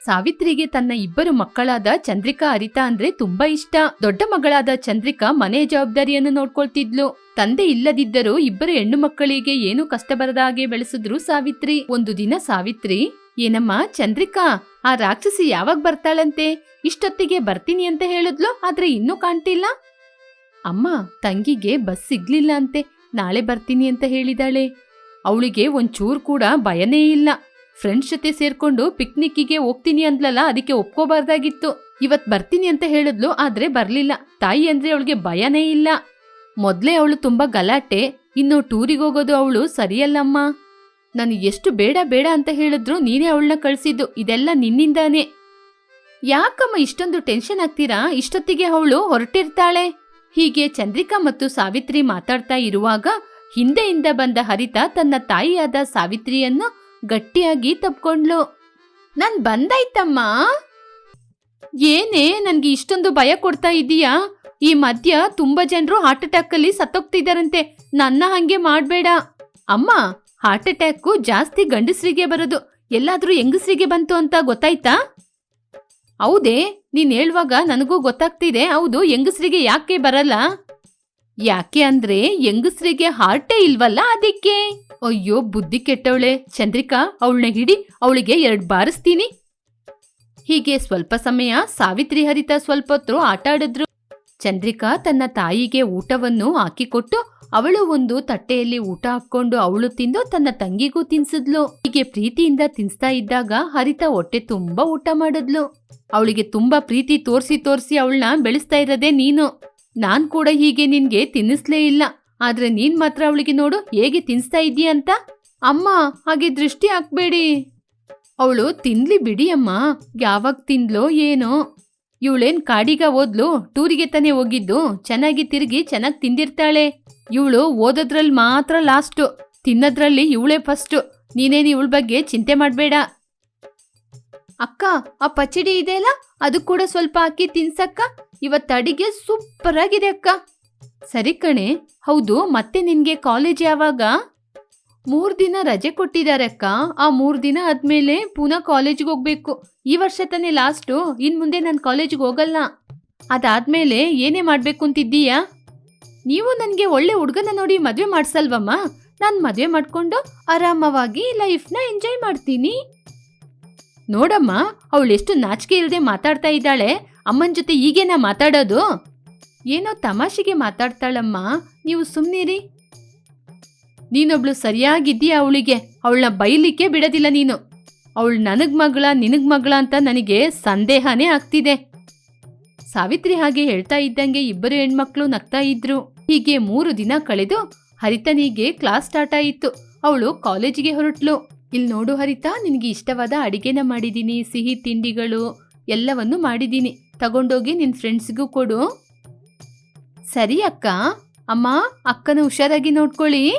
ಸಾವಿತ್ರಿಗೆ ತನ್ನ ಇಬ್ಬರು ಮಕ್ಕಳಾದ ಚಂದ್ರಿಕಾ, ಅರಿತಾ ಅಂದ್ರೆ ತುಂಬಾ ಇಷ್ಟ. ದೊಡ್ಡ ಮಗಳಾದ ಚಂದ್ರಿಕಾ ಮನೆ ಜವಾಬ್ದಾರಿಯನ್ನು ನೋಡ್ಕೊಳ್ತಿದ್ಲು. ತಂದೆ ಇಲ್ಲದಿದ್ದರೂ ಇಬ್ಬರು ಹೆಣ್ಣು ಮಕ್ಕಳಿಗೆ ಏನು ಕಷ್ಟ ಬರದ ಹಾಗೆ ಬೆಳೆಸಿದ್ರು ಸಾವಿತ್ರಿ. ಒಂದು ದಿನ ಸಾವಿತ್ರಿ, ಏನಮ್ಮ, ಚಂದ್ರಿಕಾ, ಆ ರಾಕ್ಷಸಿ ಯಾವಾಗ ಬರ್ತಾಳಂತೆ? ಇಷ್ಟೊತ್ತಿಗೆ ಬರ್ತೀನಿ ಅಂತ ಹೇಳಿದ್ಲು, ಆದ್ರೆ ಇನ್ನೂ ಕಾಣ್ತಿಲ್ಲ? ಅಮ್ಮ, ತಂಗಿಗೆ ಬಸ್ ಸಿಗ್ಲಿಲ್ಲ ಅಂತೆ. ನಾಳೆ ಬರ್ತೀನಿ ಅಂತ ಹೇಳಿದಾಳೆ. ಅವಳಿಗೆ ಒಂಚೂರು ಕೂಡ ಭಯನೇ ಇಲ್ಲ. ಫ್ರೆಂಡ್ಸ್ ಜೊತೆ ಸೇರ್ಕೊಂಡು ಪಿಕ್ನಿಕ್ಕಿಗೆ ಹೋಗ್ತೀನಿ ಅಂದ್ಲಲ್ಲ, ಅದಕ್ಕೆ ಒಪ್ಕೋಬಾರ್ದಾಗಿತ್ತು. ಇವತ್ ಬರ್ತೀನಿ ಅಂತ ಹೇಳಿದ್ಲು, ಆದ್ರೆ ಬರ್ಲಿಲ್ಲ. ತಾಯಿ ಅಂದ್ರೆ ಅವಳಿಗೆ ಭಯನೇ ಇಲ್ಲ. ಮೊದ್ಲೇ ಅವಳು ತುಂಬಾ ಗಲಾಟೆ, ಇನ್ನು ಟೂರಿಗೆ ಹೋಗೋದು ಅವಳು ಸರಿಯಲ್ಲಮ್ಮ. ನಾನು ಎಷ್ಟು ಬೇಡ ಬೇಡ ಅಂತ ಹೇಳಿದ್ರು ನೀನೇ ಅವಳನ್ನ ಕಳ್ಸಿದ್ದು, ಇದೆಲ್ಲ ನಿನ್ನಿಂದಾನೆ. ಯಾಕಮ್ಮ ಇಷ್ಟೊಂದು ಟೆನ್ಷನ್ ಆಗ್ತೀರಾ? ಇಷ್ಟೊತ್ತಿಗೆ ಅವಳು ಹೊರಟಿರ್ತಾಳೆ. ಹೀಗೆ ಚಂದ್ರಿಕಾ ಮತ್ತು ಸಾವಿತ್ರಿ ಮಾತಾಡ್ತಾ ಇರುವಾಗ ಹಿಂದೆಯಿಂದ ಬಂದ ಹರಿತ ತನ್ನ ತಾಯಿಯಾದ ಸಾವಿತ್ರಿಯನ್ನು ಗಟ್ಟಿಯಾಗಿ ತಪ್ಕೊಂಡ್ಲು. ನಾನ್ ಬಂದಾಯ್ತಮ್ಮ. ಏನೇ ನನ್ಗೆ ಇಷ್ಟೊಂದು ಭಯ ಕೊಡ್ತಾ ಇದೀಯಾ? ಈ ಮಧ್ಯ ತುಂಬಾ ಜನರು ಹಾರ್ಟ್ ಅಟ್ಯಾಕ್ ಅಲ್ಲಿ ಸತ್ತೋಗ್ತಿದಾರಂತೆ. ನನ್ನ ಹಂಗೆ ಮಾಡ್ಬೇಡ. ಅಮ್ಮ ಹಾರ್ಟ್ ಅಟ್ಯಾಕು ಜಾಸ್ತಿ ಗಂಡಸರಿಗೆ ಬರೋದು. ಎಲ್ಲಾದ್ರೂ ಹೆಂಗಸರಿಗೆ ಬಂತು ಅಂತ ಗೊತ್ತಾಯ್ತಾ? ಹೌದೇ, ನೀನ್ ಹೇಳುವಾಗ ನನಗೂ ಗೊತ್ತಾಗ್ತಿದೆ. ಹೌದು, ಹೆಂಗಸರಿಗೆ ಯಾಕೆ ಬರಲ್ಲ? ಯಾಕೆ ಅಂದ್ರೆ ಹೆಂಗಸ್ರಿಗೆ ಹಾರ್ಟೇ ಇಲ್ವಲ್ಲ ಅದಕ್ಕೆ? ಅಯ್ಯೋ, ಬುದ್ಧಿ ಕೆಟ್ಟವಳೆ. ಚಂದ್ರಿಕಾ ಅವಳನ್ನ ಹಿಡಿ, ಅವಳಿಗೆ ಎರಡ್ ಬಾರಿಸ್ತೀನಿ. ಹೀಗೆ ಸ್ವಲ್ಪ ಸಮಯ ಸಾವಿತ್ರಿ ಹರಿತ ಸ್ವಲ್ಪ ಹೊತ್ತು ಆಟ ಆಡಿದ್ರು. ಚಂದ್ರಿಕಾ ತನ್ನ ತಾಯಿಗೆ ಊಟವನ್ನು ಹಾಕಿಕೊಟ್ಟು ಅವಳು ಒಂದು ತಟ್ಟೆಯಲ್ಲಿ ಊಟ ಹಾಕೊಂಡು ಅವಳು ತಿಂದು ತನ್ನ ತಂಗಿಗೂ ತಿನ್ಸಿದ್ಲು. ಹೀಗೆ ಪ್ರೀತಿಯಿಂದ ತಿನ್ಸ್ತಾ ಇದ್ದಾಗ ಹರಿತ ಹೊಟ್ಟೆ ತುಂಬಾ ಊಟ ಮಾಡಿದ್ಲು. ಅವಳಿಗೆ ತುಂಬಾ ಪ್ರೀತಿ ತೋರಿಸಿ ತೋರಿಸಿ ಅವಳನ್ನ ಬೆಳೆಸ್ತಾ ಇರೋದೇ ನೀನು. ನಾನ್ ಕೂಡ ಹೀಗೆ ನಿನ್ಗೆ ತಿನ್ನಿಸ್ಲೇ ಇಲ್ಲ. ಆದ್ರೆ ನೀನ್ ಮಾತ್ರ ಅವಳಿಗೆ ನೋಡು, ಹೇಗೆ ತಿನ್ಸ್ತಾ ಇದ್ದೀಯ ಅಂತ? ಅಮ್ಮ, ಹಾಗೆ ದೃಷ್ಟಿ ಹಾಕ್ಬೇಡಿ. ಅವಳು, ತಿನ್ಲಿ ಬಿಡಿ ಅಮ್ಮ. ಯಾವಾಗ ತಿಂದ್ಲೋ ಏನೋ. ಇವಳೇನ್ ಕಾಡಿಗ ಓದ್ಲು ಟೂರಿಗೆ ತಾನೇ ಹೋಗಿದ್ದು. ಚೆನ್ನಾಗಿ ತಿರುಗಿ ಚೆನ್ನಾಗಿ ತಿಂದಿರ್ತಾಳೆ. ಇವಳು ಓದೋದ್ರಲ್ಲಿ ಮಾತ್ರ ಲಾಸ್ಟು ತಿನ್ನೋದ್ರಲ್ಲಿ ಇವಳೇ ಫಸ್ಟು ನೀನೇನು ಇವಳ ಬಗ್ಗೆ ಚಿಂತೆ ಮಾಡಬೇಡ. ಅಕ್ಕ, ಆ ಪಚಡಿ ಇದೆಯಲ್ಲ? ಅದು ಕೂಡ ಸ್ವಲ್ಪ ಹಾಕಿ ತಿನ್ಸಕ್ಕ? ಇವತ್ತು ಅಡಿಗೆ ಸೂಪರ್ ಆಗಿದೆ ಅಕ್ಕ. ಸರಿ ಕಣೆ, ಹೌದು, ಮತ್ತೆ ನಿನ್ಗೆ ಕಾಲೇಜ್ ಯಾವಾಗ? ಮೂರು ದಿನ ರಜೆ ಕೊಟ್ಟಿದ್ದಾರೆ ಅಕ್ಕ. ಆ ಮೂರು ದಿನ ಆದ್ಮೇಲೆ ಪುನಃ ಕಾಲೇಜ್ಗೆ ಹೋಗ್ಬೇಕು. ಈ ವರ್ಷ ತಾನೇ ಲಾಸ್ಟು ಇನ್ ಮುಂದೆ ನಾನು ಕಾಲೇಜ್ಗೆ ಹೋಗಲ್ಲ. ಅದಾದ್ಮೇಲೆ ಏನೇ ಮಾಡ್ಬೇಕು ಅಂತಿದ್ದೀಯಾ? ನೀವು ನನಗೆ ಒಳ್ಳೆ ಹುಡುಗನ ನೋಡಿ ಮದುವೆ ಮಾಡ್ಸಲ್ವಮ್ಮ? ನಾನು ಮದುವೆ ಮಾಡ್ಕೊಂಡು ಆರಾಮವಾಗಿ ಲೈಫ್ನ ಎಂಜಾಯ್ ಮಾಡ್ತೀನಿ. ನೋಡಮ್ಮ ಅವಳೆಷ್ಟು ನಾಚಿಕೆ ಇಲ್ಲದೆ ಮಾತಾಡ್ತಾ ಇದ್ದಾಳೆ. ಅಮ್ಮನ ಜೊತೆ ಈಗೇನಾ ಮಾತಾಡೋದು? ಏನೋ ತಮಾಷೆಗೆ ಮಾತಾಡ್ತಾಳಮ್ಮ. ನೀವು ಸುಮ್ಮನಿರಿ ನೀನೊಬ್ಳು ಸರಿಯಾಗಿದ್ದೀಯ ಅವಳಿಗೆ? ಅವಳನ್ನ ಬೈಲಿಕ್ಕೆ ಬಿಡೋದಿಲ್ಲ ನೀನು. ಅವಳು ನನಗ್ ಮಗಳ, ನಿನಗ್ ಮಗಳ ಅಂತ ನನಗೆ ಸಂದೇಹನೇ ಆಗ್ತಿದೆ. ಸಾವಿತ್ರಿ ಹಾಗೆ ಹೇಳ್ತಾ ಇದ್ದಂಗೆ ಇಬ್ಬರು ಹೆಣ್ಮಕ್ಳು ನಗ್ತಾ ಇದ್ರು. ಹೀಗೆ ಮೂರು ದಿನ ಕಳೆದು ಹರಿತನಿಗೆ ಕ್ಲಾಸ್ ಸ್ಟಾರ್ಟ್ ಆಯಿತು. ಅವಳು ಕಾಲೇಜಿಗೆ ಹೊರಟ್ಲು. ಇಲ್ಲಿ ನೋಡು ಹರಿತಾ, ನಿನಗೆ ಇಷ್ಟವಾದ ಅಡಿಗೆನ ಮಾಡಿದ್ದೀನಿ ಸಿಹಿ ತಿಂಡಿಗಳು ಎಲ್ಲವನ್ನು ಮಾಡಿದ್ದೀನಿ ತಗೊಂಡೋಗಿ ನಿನ್ನ ಫ್ರೆಂಡ್ಸ್ಗೂ ಕೊಡು. ಸರಿ ಅಕ್ಕ. ಅಮ್ಮ, ಅಕ್ಕನ ಹುಷಾರಾಗಿ ನೋಡ್ಕೊಳ್ಳಿ.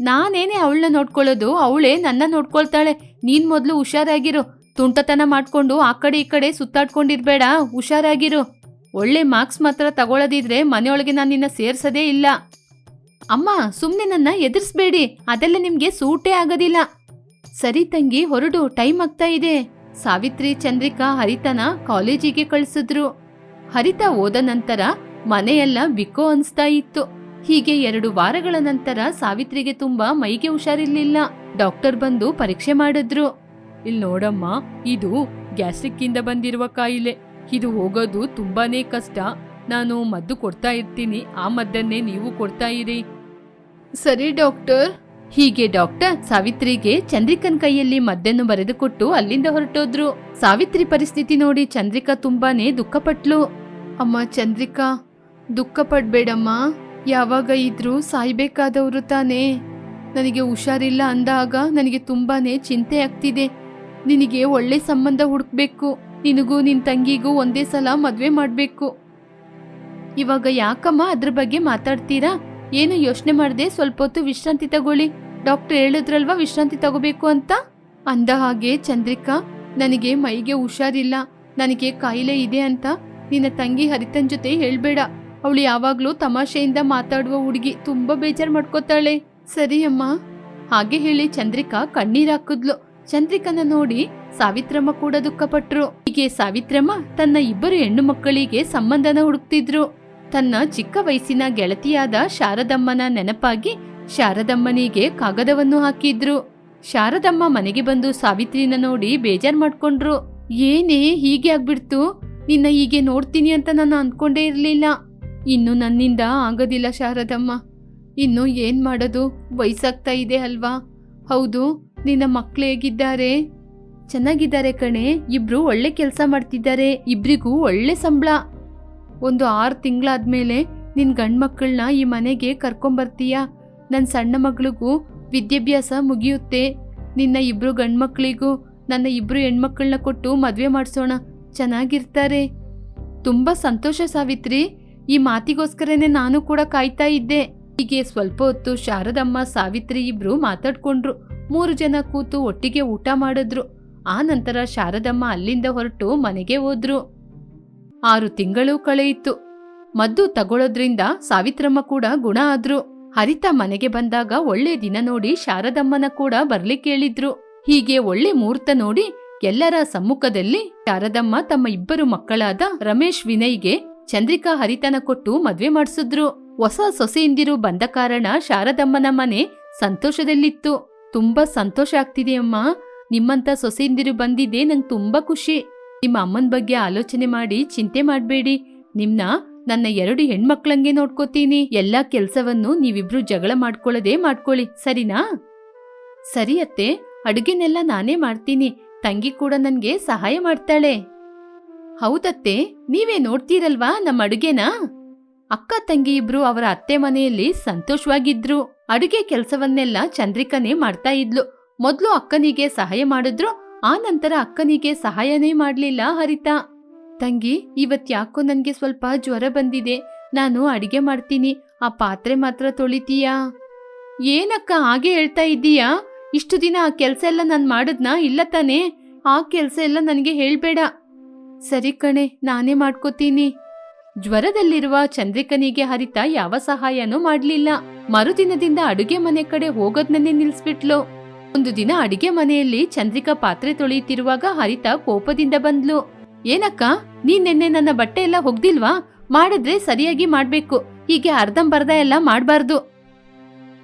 ನಾನೇನೆ ಅವಳನ್ನ ನೋಡ್ಕೊಳ್ಳೋದು? ಅವಳೇ ನನ್ನ ನೋಡ್ಕೊಳ್ತಾಳೆ. ನೀನ್ ಮೊದಲು ಹುಷಾರಾಗಿರು. ತುಂಟತನ ಮಾಡ್ಕೊಂಡು ಆ ಕಡೆ ಈ ಕಡೆ ಸುತ್ತಾಡ್ಕೊಂಡಿರ್ಬೇಡ. ಹುಷಾರಾಗಿರು. ಒಳ್ಳೆ ಮಾರ್ಕ್ಸ್ ಮಾತ್ರ ತಗೊಳ್ಳೋದಿದ್ರೆ ಮನೆಯೊಳಗೆ ನಾನು ನಿನ್ನ ಸೇರ್ಸದೇ ಇಲ್ಲ. ಅಮ್ಮ ಸುಮ್ಮನೆ ನನ್ನ ಎದುರಿಸ್ಬೇಡಿ. ಅದೆಲ್ಲ ನಿಮಗೆ ಸೂಟೇ ಆಗೋದಿಲ್ಲ. ಸರಿ ತಂಗಿ, ಹೊರಡು. ಟೈಮ್ ಆಗ್ತಾ ಇದೆ. ಸಾವಿತ್ರಿ ಚಂದ್ರಿಕಾ ಹರಿತನ ಕಾಲೇಜಿಗೆ ಕಳಿಸಿದ್ರು. ಹರಿತ ಹೋದ ನಂತರ ಮನೆಯೆಲ್ಲ ಬಿಕ್ಕೋ ಅನ್ಸ್ತಾ ಇತ್ತು. ಹೀಗೆ ಎರಡು ವಾರಗಳ ನಂತರ ಸಾವಿತ್ರಿಗೆ ತುಂಬಾ ಮೈಗೆ ಹುಷಾರಿರ್ಲಿಲ್ಲ. ಡಾಕ್ಟರ್ ಬಂದು ಪರೀಕ್ಷೆ ಮಾಡಿದ್ರು. ಇಲ್ಲಿ ನೋಡಮ್ಮ, ಇದು ಗ್ಯಾಸ್ಟ್ರಿಕ್ ಇಂದ ಬಂದಿರುವ ಕಾಯಿಲೆ. ಇದು ಹೋಗೋದು ತುಂಬಾನೇ ಕಷ್ಟ. ನಾನು ಮದ್ದು ಕೊಡ್ತಾ ಇರ್ತೀನಿ. ಆ ಮದ್ದನ್ನೇ ನೀವು ಕೊಡ್ತಾ ಇರಿ. ಸರಿ ಡಾಕ್ಟರ್. ಹೀಗೆ ಡಾಕ್ಟರ್ ಸಾವಿತ್ರಿಗೆ ಚಂದ್ರಿಕನ್ ಕೈಯಲ್ಲಿ ಮದ್ದನ್ನು ಬರೆದುಕೊಟ್ಟು ಅಲ್ಲಿಂದ ಹೊರಟೋದ್ರು. ಸಾವಿತ್ರಿ ಪರಿಸ್ಥಿತಿ ನೋಡಿ ಚಂದ್ರಿಕಾ ತುಂಬಾನೇ ದುಃಖಪಟ್ಲು. ಅಮ್ಮ ಚಂದ್ರಿಕಾ ದುಃಖ ಪಡ್ಬೇಡಮ್ಮ ಯಾವಾಗ ಇದ್ರೂ ಸಾಯ್ಬೇಕಾದವರು ತಾನೇ. ನನಗೆ ಹುಷಾರಿಲ್ಲ ಅಂದಾಗ ನನಗೆ ತುಂಬಾನೇ ಚಿಂತೆ ಆಗ್ತಿದೆ. ನಿನಗೆ ಒಳ್ಳೆ ಸಂಬಂಧ ಹುಡುಕ್ಬೇಕು. ನಿನಗೂ ನಿನ್ ತಂಗಿಗೂ ಒಂದೇ ಸಲ ಮದುವೆ ಮಾಡಬೇಕು. ಇವಾಗ ಯಾಕಮ್ಮ ಅದ್ರ ಬಗ್ಗೆ ಮಾತಾಡ್ತೀರಾ? ಏನು ಯೋಚನೆ ಮಾಡದೆ ಸ್ವಲ್ಪ ಹೊತ್ತು ವಿಶ್ರಾಂತಿ ತಗೊಳ್ಳಿ. ಡಾಕ್ಟರ್ ಹೇಳಿದ್ರಲ್ವಾ ವಿಶ್ರಾಂತಿ ತಗೋಬೇಕು ಅಂತ? ಅಂದ ಹಾಗೆ ಚಂದ್ರಿಕಾ, ನನಗೆ ಮೈಗೆ ಹುಷಾರಿಲ್ಲ, ನನಗೆ ಕಾಯಿಲೆ ಇದೆ ಅಂತ. ನಿನ್ನ ತಂಗಿ ಹರಿತನ್ ಜೊತೆ ಹೇಳ್ಬೇಡ. ಅವಳು ಯಾವಾಗ್ಲೂ ತಮಾಷೆಯಿಂದ ಮಾತಾಡುವ ಹುಡುಗಿ, ತುಂಬಾ ಬೇಜಾರ್ ಮಾಡ್ಕೋತಾಳೆ. ಸರಿ ಅಮ್ಮ. ಹಾಗೆ ಹೇಳಿ ಚಂದ್ರಿಕಾ ಕಣ್ಣೀರ್ ಹಾಕಿದ್ಲು. ಚಂದ್ರಿಕನ ನೋಡಿ ಸಾವಿತ್ರಮ್ಮ ಕೂಡ ದುಃಖಪಟ್ರು. ಹೀಗೆ ಸಾವಿತ್ರಮ್ಮ ತನ್ನ ಇಬ್ಬರು ಹೆಣ್ಣು ಮಕ್ಕಳಿಗೆ ಸಂಬಂಧನ ಹುಡುಕ್ತಿದ್ರು. ತನ್ನ ಚಿಕ್ಕ ವಯಸ್ಸಿನ ಗೆಳತಿಯಾದ ಶಾರದಮ್ಮನ ನೆನಪಾಗಿ ಶಾರದಮ್ಮನಿಗೆ ಕಾಗದವನ್ನು ಹಾಕಿದ್ರು. ಶಾರದಮ್ಮ ಮನೆಗೆ ಬಂದು ಸಾವಿತ್ರಿನ ನೋಡಿ ಬೇಜಾರ್ ಮಾಡ್ಕೊಂಡ್ರು. ಏನೇ ಹೀಗೆ ಆಗ್ಬಿಡ್ತು? ನಿನ್ನ ಹೀಗೆ ನೋಡ್ತೀನಿ ಅಂತ ನಾನು ಅನ್ಕೊಂಡೇ ಇರಲಿಲ್ಲ. ಇನ್ನು ನನ್ನಿಂದ ಆಗೋದಿಲ್ಲ ಶಾರದಮ್ಮ. ಇನ್ನು ಏನ್ ಮಾಡೋದು? ವಯಸ್ಸಾಗ್ತಾ ಇದೆ ಅಲ್ವಾ? ಹೌದು, ನಿನ್ನ ಮಕ್ಳು ಹೇಗಿದ್ದಾರೆ? ಚೆನ್ನಾಗಿದ್ದಾರೆ ಕಣೆ. ಇಬ್ರು ಒಳ್ಳೆ ಕೆಲಸ ಮಾಡ್ತಿದ್ದಾರೆ. ಇಬ್ರಿಗೂ ಒಳ್ಳೆ ಸಂಬಳ. ಒಂದು ಆರು ತಿಂಗಳಾದ್ಮೇಲೆ ನಿನ್ ಗಂಡ್ ಮಕ್ಕಳನ್ನ ಈ ಮನೆಗೆ ಕರ್ಕೊಂಬರ್ತೀಯ? ನನ್ನ ಸಣ್ಣ ಮಗಳಿಗೂ ವಿದ್ಯಾಭ್ಯಾಸ ಮುಗಿಯುತ್ತೆ. ನಿನ್ನ ಇಬ್ರು ಗಂಡ್ ಮಕ್ಕಳಿಗೂ ನನ್ನ ಇಬ್ರು ಹೆಣ್ಮಕ್ಳನ್ನ ಕೊಟ್ಟು ಮದುವೆ ಮಾಡಿಸೋಣ. ಚೆನ್ನಾಗಿರ್ತಾರೆ. ತುಂಬ ಸಂತೋಷ ಸಾವಿತ್ರಿ. ಈ ಮಾತಿಗೋಸ್ಕರನೇ ನಾನು ಕೂಡ ಕಾಯ್ತಾ ಇದ್ದೆ. ಹೀಗೆ ಸ್ವಲ್ಪ ಹೊತ್ತು ಶಾರದಮ್ಮ, ಸಾವಿತ್ರಿ ಇಬ್ರು ಮಾತಾಡ್ಕೊಂಡ್ರು. ಮೂರು ಜನ ಕೂತು ಒಟ್ಟಿಗೆ ಊಟ ಮಾಡಿದ್ರು. ಆ ನಂತರ ಶಾರದಮ್ಮ ಅಲ್ಲಿಂದ ಹೊರಟು ಮನೆಗೆ ಹೋದ್ರು. ಆರು ತಿಂಗಳು ಕಳೆಯಿತು. ಮದ್ದು ತಗೊಳ್ಳೋದ್ರಿಂದ ಸಾವಿತ್ರಮ್ಮ ಕೂಡ ಗುಣ ಆದ್ರು. ಹರಿತ ಮನೆಗೆ ಬಂದಾಗ ಒಳ್ಳೆ ದಿನ ನೋಡಿ ಶಾರದಮ್ಮನ ಕೂಡ ಬರ್ಲಿಕ್ಕೆ ಹೇಳಿದ್ರು ಹೀಗೆ ಒಳ್ಳೆ ಮುಹೂರ್ತ ನೋಡಿ ಎಲ್ಲರ ಸಮ್ಮುಖದಲ್ಲಿ ಶಾರದಮ್ಮ ತಮ್ಮ ಇಬ್ಬರು ಮಕ್ಕಳಾದ ರಮೇಶ್ ವಿನಯ್ಗೆ ಚಂದ್ರಿಕಾ ಹರಿತನ ಕೊಟ್ಟು ಮದ್ವೆ ಮಾಡಿಸಿದ್ರು. ಹೊಸ ಸೊಸೆಯಿಂದಿರು ಬಂದ ಕಾರಣ ಶಾರದಮ್ಮನ ಮನೆ ಸಂತೋಷದಲ್ಲಿತ್ತು. ತುಂಬಾ ಸಂತೋಷ ಆಗ್ತಿದೆ ಅಮ್ಮ. ನಿಮ್ಮಂತ ಸೊಸೆಯಿಂದಿರು ಬಂದಿದೆ ನಂಗೆ ತುಂಬಾ ಖುಷಿ. ನಿಮ್ಮ ಅಮ್ಮನ ಬಗ್ಗೆ ಆಲೋಚನೆ ಮಾಡಿ ಚಿಂತೆ ಮಾಡಬೇಡಿ. ನಿಮ್ನ ನನ್ನ ಎರಡು ಹೆಣ್ಮಕ್ಳಂಗೆ ನೋಡ್ಕೋತೀನಿ. ಎಲ್ಲಾ ಕೆಲ್ಸವನ್ನು ನೀವಿಬ್ರು ಜಗಳ ಮಾಡ್ಕೊಳ್ಳದೆ ಮಾಡ್ಕೊಳ್ಳಿ. ಸರಿನಾ? ಸರಿ ಅತ್ತೆ. ಅಡುಗೆನೆಲ್ಲ ನಾನೇ ಮಾಡ್ತೀನಿ. ತಂಗಿ ಕೂಡ ನನ್ಗೆ ಸಹಾಯ ಮಾಡ್ತಾಳೆ. ಹೌದತ್ತೆ. ನೀವೇ ನೋಡ್ತೀರಲ್ವಾ ನಮ್ಮ ಅಡುಗೆನ? ಅಕ್ಕ ತಂಗಿ ಇಬ್ರು ಅವರ ಅತ್ತೆ ಮನೆಯಲ್ಲಿ ಸಂತೋಷವಾಗಿದ್ರು. ಅಡುಗೆ ಕೆಲಸವನ್ನೆಲ್ಲ ಚಂದ್ರಿಕನೇ ಮಾಡ್ತಾ ಇದ್ಲು. ಮೊದ್ಲು ಅಕ್ಕನಿಗೆ ಸಹಾಯ ಮಾಡಿದ್ರು ಆ ನಂತರ ಅಕ್ಕನಿಗೆ ಸಹಾಯನೇ ಮಾಡಲಿಲ್ಲ ಹರಿತಾ. ತಂಗಿ, ಇವತ್ ಯಾಕೋ ನನ್ಗೆ ಸ್ವಲ್ಪ ಜ್ವರ ಬಂದಿದೆ. ನಾನು ಅಡಿಗೆ ಮಾಡ್ತೀನಿ. ಆ ಪಾತ್ರೆ ಮಾತ್ರ ತೊಳಿತೀಯಾ? ಏನಕ್ಕ, ಹಾಗೆ ಹೇಳ್ತಾ ಇದ್ದೀಯಾ? ಇಷ್ಟು ದಿನ ಆ ಕೆಲಸ ಎಲ್ಲ ನಾನು ಮಾಡಿದ್ನ? ಇಲ್ಲ ತಾನೇ. ಆ ಕೆಲಸ ಎಲ್ಲ ನನಗೆ ಹೇಳ್ಬೇಡ. ಸರಿ ಕಣೆ, ನಾನೇ ಮಾಡ್ಕೋತೀನಿ. ಜ್ವರದಲ್ಲಿರುವ ಚಂದ್ರಿಕನಿಗೆ ಹರಿತ ಯಾವ ಸಹಾಯನೂ ಮಾಡಲಿಲ್ಲ. ಮರುದಿನದಿಂದ ಅಡುಗೆ ಮನೆ ಕಡೆ ಹೋಗೋದ್ನೇ ನಿಲ್ಸ್ಬಿಟ್ಲು. ಒಂದು ದಿನ ಅಡಿಗೆ ಮನೆಯಲ್ಲಿ ಚಂದ್ರಿಕಾ ಪಾತ್ರೆ ತೊಳೆಯುತ್ತಿರುವಾಗ ಹರಿತ ಕೋಪದಿಂದ ಬಂದ್ಲು. ಏನಕ್ಕ, ನೀನ್ ನಿನ್ನೆ ನನ್ನ ಬಟ್ಟೆ ಎಲ್ಲ ಹೊಗ್ದಿಲ್ವಾ? ಮಾಡಿದ್ರೆ ಸರಿಯಾಗಿ ಮಾಡ್ಬೇಕು. ಹೀಗೆ ಅರ್ಧಂಬರ್ಧ ಎಲ್ಲ ಮಾಡ್ಬಾರ್ದು.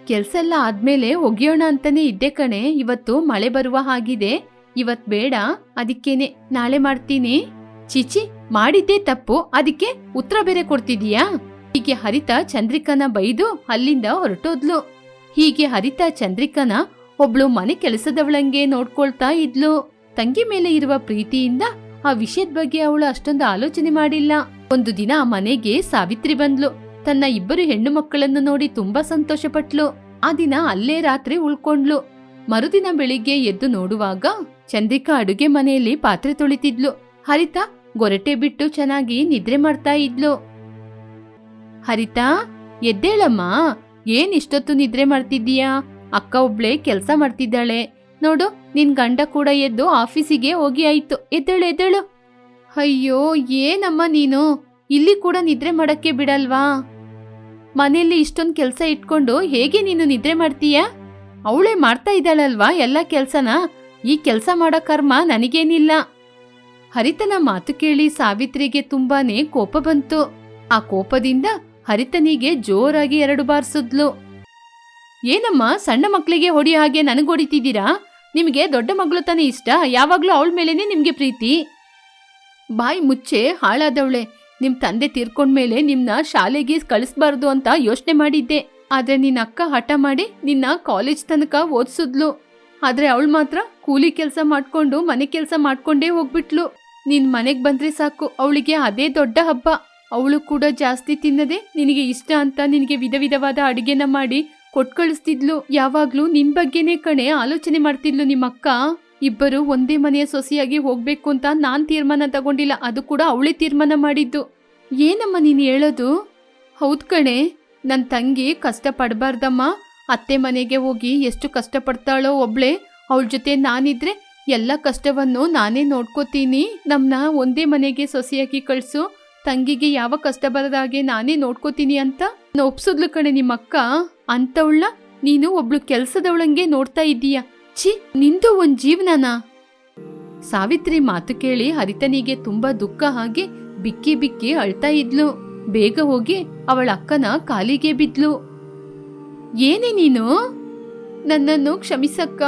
ಕೆಲ್ಸ ಎಲ್ಲ ಆದ್ಮೇಲೆ ಒಗೆಯೋಣ ಅಂತಾನೆ ಇದ್ದೆ ಕಣೆ. ಇವತ್ತು ಮಳೆ ಬರುವ ಹಾಗಿದೆ. ಇವತ್ ಬೇಡ, ಅದಕ್ಕೇನೆ. ನಾಳೆ ಮಾಡ್ತೀನಿ. ಚಿಚಿ ಮಾಡಿದ್ದೇ ತಪ್ಪು. ಅದಕ್ಕೆ ಉತ್ತರ ಬೇರೆ ಕೊಡ್ತಿದೀಯಾ ಹೀಗೆ ಹರಿತ ಚಂದ್ರಿಕನ ಬೈದು ಅಲ್ಲಿಂದ ಹೊರಟೋದ್ಲು. ಹೀಗೆ ಹರಿತ ಚಂದ್ರಿಕನ ಒಬ್ಳು ಮನೆ ಕೆಲಸದವಳಂಗೆ ನೋಡ್ಕೊಳ್ತಾ ಇದ್ಲು. ತಂಗಿ ಮೇಲೆ ಇರುವ ಪ್ರೀತಿಯಿಂದ ಆ ವಿಷಯದ ಬಗ್ಗೆ ಅವಳು ಅಷ್ಟೊಂದು ಆಲೋಚನೆ ಮಾಡಿಲ್ಲ. ಒಂದು ದಿನ ಮನೆಗೆ ಸಾವಿತ್ರಿ ಬಂದ್ಲು. ತನ್ನ ಇಬ್ಬರು ಹೆಣ್ಣು ಮಕ್ಕಳನ್ನು ನೋಡಿ ತುಂಬಾ ಸಂತೋಷಪಟ್ಲು. ಆ ದಿನ ಅಲ್ಲೇ ರಾತ್ರಿ ಉಳ್ಕೊಂಡ್ಲು. ಮರುದಿನ ಬೆಳಿಗ್ಗೆ ಎದ್ದು ನೋಡುವಾಗ ಚಂದ್ರಿಕಾ ಅಡುಗೆ ಮನೆಯಲ್ಲಿ ಪಾತ್ರೆ ತೊಳಿತಿದ್ಲು. ಹರಿತಾ ಗೊರಟೆ ಬಿಟ್ಟು ಚೆನ್ನಾಗಿ ನಿದ್ರೆ ಮಾಡ್ತಾ ಇದ್ಲು. ಹರಿತಾ, ಎದ್ದೇಳಮ್ಮ, ಏನ್ ಇಷ್ಟೊತ್ತು ನಿದ್ರೆ ಮಾಡ್ತಿದ್ದೀಯಾ? ಅಕ್ಕ ಒಬ್ಳೆ ಕೆಲಸ ಮಾಡ್ತಿದ್ದಾಳೆ. ನೋಡು, ನಿನ್ ಗಂಡ ಕೂಡ ಎದ್ದು ಆಫೀಸಿಗೆ ಹೋಗಿ ಆಯ್ತು. ಎದ್ದೇಳು ಎದ್ದೇಳು. ಅಯ್ಯೋ, ಏನಮ್ಮ ನೀನು? ಇಲ್ಲಿ ಕೂಡ ನಿದ್ರೆ ಮಾಡಕ್ಕೆ ಬಿಡಲ್ವಾ? ಮನೆಯಲ್ಲಿ ಇಷ್ಟೊಂದು ಕೆಲಸ ಇಟ್ಕೊಂಡು ಹೇಗೆ ನೀನು ನಿದ್ರೆ ಮಾಡ್ತೀಯ? ಅವಳೇ ಮಾಡ್ತಾ ಇದ್ದಾಳಲ್ವಾ ಎಲ್ಲ ಕೆಲ್ಸನ? ಈ ಕೆಲಸ ಮಾಡೋ ಕರ್ಮ ನನಗೇನಿಲ್ಲ. ಹರಿತನ ಮಾತು ಕೇಳಿ ಸಾವಿತ್ರಿಗೆ ತುಂಬಾನೇ ಕೋಪ ಬಂತು. ಆ ಕೋಪದಿಂದ ಹರಿತನಿಗೆ ಜೋರಾಗಿ ಎರಡು ಬಾರ್ಸಿದ್ಲು ಏನಮ್ಮ, ಸಣ್ಣ ಮಕ್ಕಳಿಗೆ ಹೊಡಿ ಹಾಗೆ ನನಗೆ ಹೊಡಿತಿದ್ದೀರಾ? ನಿಮಗೆ ದೊಡ್ಡ ಮಗಳು ತಾನೇ ಇಷ್ಟ, ಯಾವಾಗಲೂ ಅವಳ ಮೇಲೇನೆ ನಿಮಗೆ ಪ್ರೀತಿ. ಬಾಯಿ ಮುಚ್ಚೆ, ಹಾಳಾದವಳೆ. ನಿಮ್ಮ ತಂದೆ ತೀರ್ಕೊಂಡ್ಮೇಲೆ ನಿಮ್ಮನ್ನ ಶಾಲೆಗೆ ಕಳಿಸ್ಬಾರ್ದು ಅಂತ ಯೋಚನೆ ಮಾಡಿದ್ದೆ. ಆದರೆ ನಿನ್ನ ಅಕ್ಕ ಹಠ ಮಾಡಿ ನಿನ್ನ ಕಾಲೇಜ್ ತನಕ ಓದಿಸಿದ್ಲು. ಆದರೆ ಅವಳು ಮಾತ್ರ ಕೂಲಿ ಕೆಲಸ ಮಾಡಿಕೊಂಡು, ಮನೆ ಕೆಲಸ ಮಾಡ್ಕೊಂಡೇ ಹೋಗ್ಬಿಟ್ಲು. ನಿನ್ನ ಮನೆಗೆ ಬಂದರೆ ಸಾಕು, ಅವಳಿಗೆ ಅದೇ ದೊಡ್ಡ ಹಬ್ಬ. ಅವಳು ಕೂಡ ಜಾಸ್ತಿ ತಿನ್ನದೆ ನಿನಗೆ ಇಷ್ಟ ಅಂತ ನಿನಗೆ ವಿಧ ವಿಧವಾದ ಅಡುಗೆನ ಮಾಡಿ ಕೊಟ್ ಕಳಿಸ್ತಿದ್ಲು ಯಾವಾಗ್ಲೂ ನಿನ್ ಬಗ್ಗೆನೇ ಕಣೆ, ಆಲೋಚನೆ ಮಾಡ್ತಿದ್ಲು ನಿಮ್ಮಕ್ಕ. ಇಬ್ಬರು ಒಂದೇ ಮನೆಯ ಸೊಸೆಯಾಗಿ ಹೋಗ್ಬೇಕು ಅಂತ ನಾನ್ ತೀರ್ಮಾನ ತಗೊಂಡಿಲ್ಲ. ಅದು ಕೂಡ ಅವಳೇ ತೀರ್ಮಾನ ಮಾಡಿದ್ದು. ಏನಮ್ಮ ನೀನು ಹೇಳೋದು? ಹೌದ್ ಕಣೆ. ನನ್ ತಂಗಿ ಕಷ್ಟ ಪಡಬಾರ್ದಮ್ಮ ಅತ್ತೆ ಮನೆಗೆ ಹೋಗಿ ಎಷ್ಟು ಕಷ್ಟಪಡ್ತಾಳೋ ಒಬ್ಳೆ. ಅವಳ ಜೊತೆ ನಾನಿದ್ರೆ ಎಲ್ಲ ಕಷ್ಟವನ್ನು ನಾನೇ ನೋಡ್ಕೋತೀನಿ. ನಮ್ಮನ್ನ ಒಂದೇ ಮನೆಗೆ ಸೊಸೆಯಾಗಿ ಕಳ್ಸು. ತಂಗಿಗೆ ಯಾವ ಕಷ್ಟ ಬರದ ಹಾಗೆ ನಾನೇ ನೋಡ್ಕೋತೀನಿ ಅಂತ ಒಪ್ಸಿದ್ಲು ಕಣೆ ನಿಮ್ಮಕ್ಕ. ಅಂತವಳ ನೀನು ಒಬ್ಳು ಕೆಲ್ಸದವಳಂಗೆ ನೋಡ್ತಾ ಇದ್ದೀಯ? ಛೀ, ನಿಂದು ಒಂದ್ ಜೀವನನಾ? ಸಾವಿತ್ರಿ ಮಾತು ಕೇಳಿ ಹರಿತನಿಗೆ ತುಂಬಾ ದುಃಖ ಹಾಗೆ ಬಿಕ್ಕಿ ಬಿಕ್ಕಿ ಅಳ್ತಾ ಇದ್ಲು. ಬೇಗ ಹೋಗಿ ಅವಳ ಅಕ್ಕನ ಕಾಲಿಗೆ ಬಿದ್ಲು. ಏನೇ ನೀನು? ನನ್ನನ್ನು ಕ್ಷಮಿಸಕ್ಕ?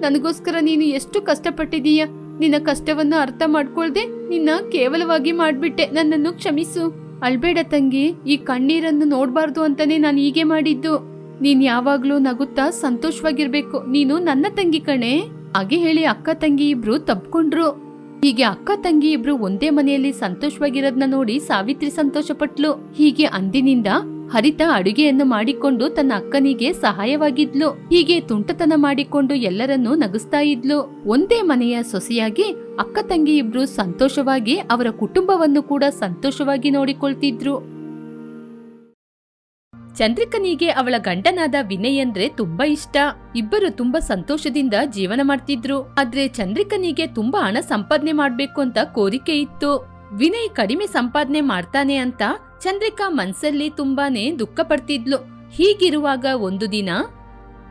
ನನಗೋಸ್ಕರ ನೀನು ಎಷ್ಟು ಕಷ್ಟಪಟ್ಟಿದೀಯ ನಿನ್ನ ಕಷ್ಟವನ್ನ ಅರ್ಥ ಮಾಡ್ಕೊಳ್ದೆ ನಿನ್ನ ಕೇವಲವಾಗಿ ಮಾಡ್ಬಿಟ್ಟೆ. ನನ್ನನ್ನು ಕ್ಷಮಿಸು. ಅಳ್ಬೇಡ ತಂಗಿ, ಈ ಕಣ್ಣೀರನ್ನು ನೋಡಬಾರ್ದು ಅಂತಾನೆ ನಾನು ಹೀಗೆ ಮಾಡಿದ್ದು. ನೀನ್ ಯಾವಾಗ್ಲೂ ನಗುತ್ತಾ ಸಂತೋಷವಾಗಿರ್ಬೇಕು. ನೀನು ನನ್ನ ತಂಗಿ ಕಣೆ. ಹಾಗೆ ಹೇಳಿ ಅಕ್ಕ ತಂಗಿ ಇಬ್ರು ತಪ್ಕೊಂಡ್ರು ಹೀಗೆ ಅಕ್ಕ ತಂಗಿ ಇಬ್ರು ಒಂದೇ ಮನೆಯಲ್ಲಿ ಸಂತೋಷವಾಗಿರೋದ್ನ ನೋಡಿ ಸಾವಿತ್ರಿ ಸಂತೋಷಪಟ್ಲು. ಹೀಗೆ ಅಂದಿನಿಂದ ಹರಿತ ಅಡುಗೆಯನ್ನು ಮಾಡಿಕೊಂಡು ತನ್ನ ಅಕ್ಕನಿಗೆ ಸಹಾಯವಾಗಿದ್ಲು. ಹೀಗೆ ತುಂಟತನ ಮಾಡಿಕೊಂಡು ಎಲ್ಲರನ್ನೂ ನಗಿಸ್ತಾ ಇದ್ಲು. ಒಂದೇ ಮನೆಯ ಸೊಸೆಯಾಗಿ ಅಕ್ಕ ತಂಗಿ ಇಬ್ರು ಸಂತೋಷವಾಗಿ ಅವರ ಕುಟುಂಬವನ್ನು ಕೂಡ ಸಂತೋಷವಾಗಿ ನೋಡಿಕೊಳ್ತಿದ್ರು. ಚಂದ್ರಿಕನಿಗೆ ಅವಳ ಗಂಡನಾದ ವಿನಯ್ ಅಂದ್ರೆ ತುಂಬಾ ಇಷ್ಟ. ಇಬ್ಬರು ತುಂಬಾ ಸಂತೋಷದಿಂದ ಜೀವನ ಮಾಡ್ತಿದ್ರು. ಆದ್ರೆ ಚಂದ್ರಿಕನಿಗೆ ತುಂಬಾ ಹಣ ಸಂಪಾದನೆ ಮಾಡ್ಬೇಕು ಅಂತ ಕೋರಿಕೆ ಇತ್ತು. ವಿನಯ್ ಕಡಿಮೆ ಸಂಪಾದನೆ ಮಾಡ್ತಾನೆ ಅಂತ ಚಂದ್ರಿಕಾ ಮನ್ಸಲ್ಲಿ ತುಂಬಾನೇ ದುಃಖ ಪಡ್ತಿದ್ಲು. ಹೀಗಿರುವಾಗ ಒಂದು ದಿನ,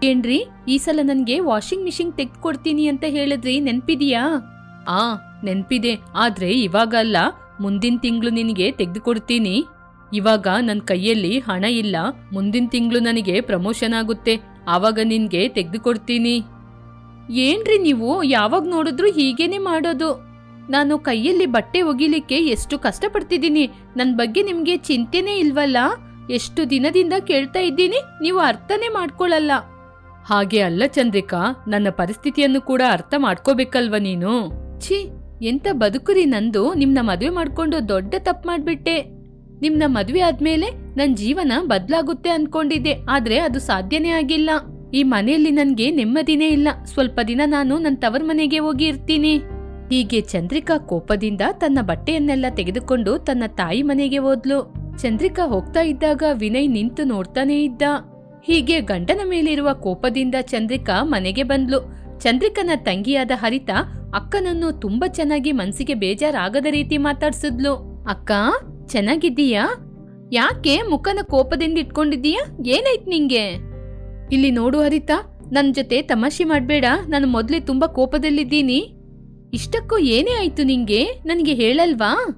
ಏನ್ರಿ, ಈ ಸಲ ನನ್ಗೆ ವಾಷಿಂಗ್ ಮಿಷಿನ್ ತೆಗ್ದ್ಕೊಡ್ತೀನಿ ಅಂತ ಹೇಳಿದ್ರಿ, ನೆನ್ಪಿದೀಯಾ? ಆ, ನೆನ್ಪಿದೆ. ಆದ್ರೆ ಇವಾಗ ಅಲ್ಲ ಮುಂದಿನ ತಿಂಗಳು ನಿನಗೆ ತೆಗೆದುಕೊಡ್ತೀನಿ. ಇವಾಗ ನನ್ನ ಕೈಯಲ್ಲಿ ಹಣ ಇಲ್ಲ, ಮುಂದಿನ ತಿಂಗಳು ನನಗೆ ಪ್ರಮೋಷನ್ ಆಗುತ್ತೆ, ಆವಾಗ ನಿನ್ಗೆ ತೆಗೆದುಕೊಡ್ತೀನಿ. ಏನ್ರಿ ನೀವು? ಯಾವಾಗ ನೋಡಿದ್ರು ಹೀಗೇನೆ ಮಾಡೋದು. ನಾನು ಕೈಯಲ್ಲಿ ಬಟ್ಟೆ ಒಗಿಲಿಕ್ಕೆ ಎಷ್ಟು ಕಷ್ಟಪಡ್ತಿದ್ದೀನಿ ನನ್ನ ಬಗ್ಗೆ ನಿಮಗೆ ಚಿಂತೆನೇ ಇಲ್ವಲ್ಲ? ಎಷ್ಟು ದಿನದಿಂದ ಕೇಳ್ತಾ ಇದ್ದೀನಿ, ನೀವು ಅರ್ಥನೇ ಮಾಡ್ಕೊಳ್ಳಲ್ಲ ಹಾಗೆ ಅಲ್ಲ ಚಂದ್ರಿಕಾ, ನನ್ನ ಪರಿಸ್ಥಿತಿಯನ್ನು ಕೂಡ ಅರ್ಥ ಮಾಡ್ಕೋಬೇಕಲ್ವ ನೀನು? ಛೀ, ಎಂತ ಬದುಕುರಿ ನಂದು, ನಿಮ್ನ ಮದುವೆ ಮಾಡ್ಕೊಂಡು ದೊಡ್ಡ ತಪ್ಪು ಮಾಡ್ಬಿಟ್ಟೆ. ನಿಮ್ನ ಮದುವೆ ಆದ್ಮೇಲೆ ನನ್ ಜೀವನ ಬದ್ಲಾಗುತ್ತೆ ಅನ್ಕೊಂಡಿದ್ದೆ, ಆದ್ರೆ ಅದು ಸಾಧ್ಯನೇ ಆಗಿಲ್ಲ. ಈ ಮನೆಯಲ್ಲಿ ನನ್ಗೆ ನೆಮ್ಮದಿನೇ ಇಲ್ಲ. ಸ್ವಲ್ಪ ದಿನ ನಾನು ನನ್ನ ತವರ್ ಮನೆಗೆ ಹೋಗಿ ಇರ್ತೀನಿ. ಹೀಗೆ ಚಂದ್ರಿಕಾ ಕೋಪದಿಂದ ತನ್ನ ಬಟ್ಟೆಯನ್ನೆಲ್ಲ ತೆಗೆದುಕೊಂಡು ತನ್ನ ತಾಯಿ ಮನೆಗೆ ಹೋದ್ಲು. ಚಂದ್ರಿಕಾ ಹೋಗ್ತಾ ಇದ್ದಾಗ ವಿನಯ್ ನಿಂತು ನೋಡ್ತಾನೇ ಇದ್ದ. ಹೀಗೆ ಗಂಡನ ಮೇಲಿರುವ ಕೋಪದಿಂದ ಚಂದ್ರಿಕಾ ಮನೆಗೆ ಬಂದ್ಲು. ಚಂದ್ರಿಕನ ತಂಗಿಯಾದ ಹರಿತಾ ಅಕ್ಕನನ್ನು ತುಂಬಾ ಚೆನ್ನಾಗಿ ಮನ್ಸಿಗೆ ಬೇಜಾರಾಗದ ರೀತಿ ಮಾತಾಡ್ಸಿದ್ಲು. ಅಕ್ಕ ಚೆನ್ನಾಗಿದ್ದೀಯಾ? ಯಾಕೆ ಮುಖನ ಕೋಪದಿಂದ ಇಟ್ಕೊಂಡಿದ್ದೀಯಾ? ಏನಾಯ್ತು ನಿಂಗೆ? ಇಲ್ಲಿ ನೋಡು ಹರಿತಾ ನನ್ನ ಜೊತೆ ತಮಾಷೆ ಮಾಡಬೇಡ. ನಾನು ಮೊದಲೇ ತುಂಬಾ ಕೋಪದಲ್ಲಿದ್ದೀನಿ. ಇಷ್ಟಕ್ಕೂ ಏನೇ ಆಯ್ತು ನಿಂಗೆ? ನನಗೆ ಹೇಳಲ್ವಾ?